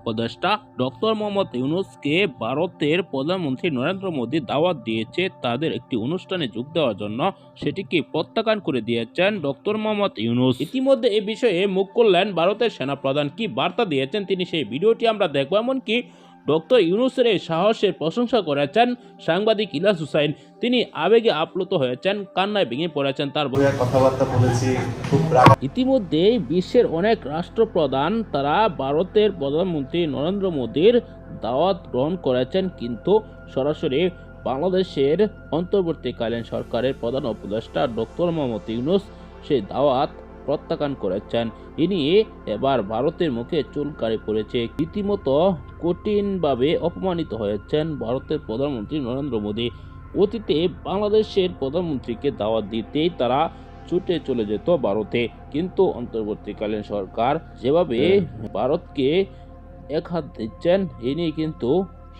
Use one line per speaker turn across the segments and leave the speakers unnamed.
উপদেষ্টা ডক্টর মোহাম্মদ ইউনুসকে ভারতের প্রধানমন্ত্রী নরেন্দ্র মোদী দাওয়াত দিয়েছে, তাদের একটি অনুষ্ঠানে যোগ দেওয়ার জন্য সেটিকে প্রত্যাখ্যান করে দিয়েছেন ডক্টর মোহাম্মদ ইউনুস। ইতিমধ্যে এ বিষয়ে মুখ করলেন ভারতের সেনাপ্রধান। কি বার্তা দিয়েছেন তিনি সেই ভিডিওটি আমরা দেখব, এমনকি ডক্টর ইউনুসের এই সাহসের প্রশংসা করেছেন সাংবাদিক ইলাস হুসাইন। তিনি আবেগে আপ্লুত হয়েছেন কান্নায় ভেঙে পড়েছেন তার
কথাবার্তা বলেছি
ইতিমধ্যে বিশ্বের অনেক রাষ্ট্রপ্রধান তারা ভারতের প্রধানমন্ত্রী নরেন্দ্র মোদীর দাওয়াত গ্রহণ করেছেন কিন্তু সরাসরি বাংলাদেশের অন্তর্বর্তীকালীন সরকারের প্রধান উপদেষ্টা ডক্টর মোহাম্মদ ইউনুস সেই দাওয়াত প্রত্যাখ্যান করেছেন। ইনি এবার ভারতের মুখে চুলকারি পড়েছে রীতিমতো কঠিনভাবে অপমানিত হয়েছেন ভারতের প্রধানমন্ত্রী নরেন্দ্র মোদী। অতীতে বাংলাদেশের প্রধানমন্ত্রীকে দাওয়াত দিতেই তারা ছুটে চলে যেত ভারতে। কিন্তু অন্তর্বর্তীকালীন সরকার যেভাবে ভারতকে এক হাত দিচ্ছেন এ নিয়ে কিন্তু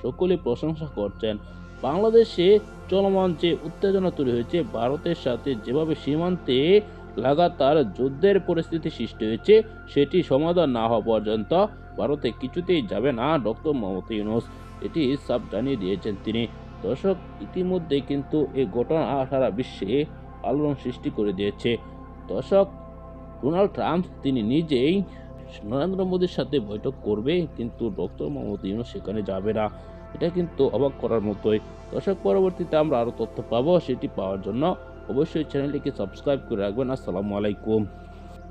সকলে প্রশংসা করছেন। বাংলাদেশে চলমান যে উত্তেজনা তৈরি হয়েছে ভারতের সাথে যেভাবে সীমান্তে লাগাতার যুদ্ধের পরিস্থিতি সৃষ্টি হয়েছে, সেটি সমাধান না হওয়া পর্যন্ত ভারতে কিছুতেই যাবে না ডক্টর মোহাম্মদ ইউনুস। এটি সাব জানিয়ে দিয়েছেন তিনি। দর্শক, ইতিমধ্যে কিন্তু এই ঘটনা সারা বিশ্বে আলোড়ন সৃষ্টি করে দিয়েছে। দর্শক, ডোনাল্ড ট্রাম্প তিনি নিজেই নরেন্দ্র মোদীর সাথে বৈঠক করবে, কিন্তু ডক্টর মোহাম্মদ ইউনুস সেখানে যাবে না। এটা কিন্তু অবাক করার মতোই। দর্শক, পরবর্তীতে আমরা আরও তথ্য পাবো, সেটি পাওয়ার জন্য অবশ্যই চ্যানেলটিকে সাবস্ক্রাইব করে রাখবেন। আসসালামু আলাইকুম।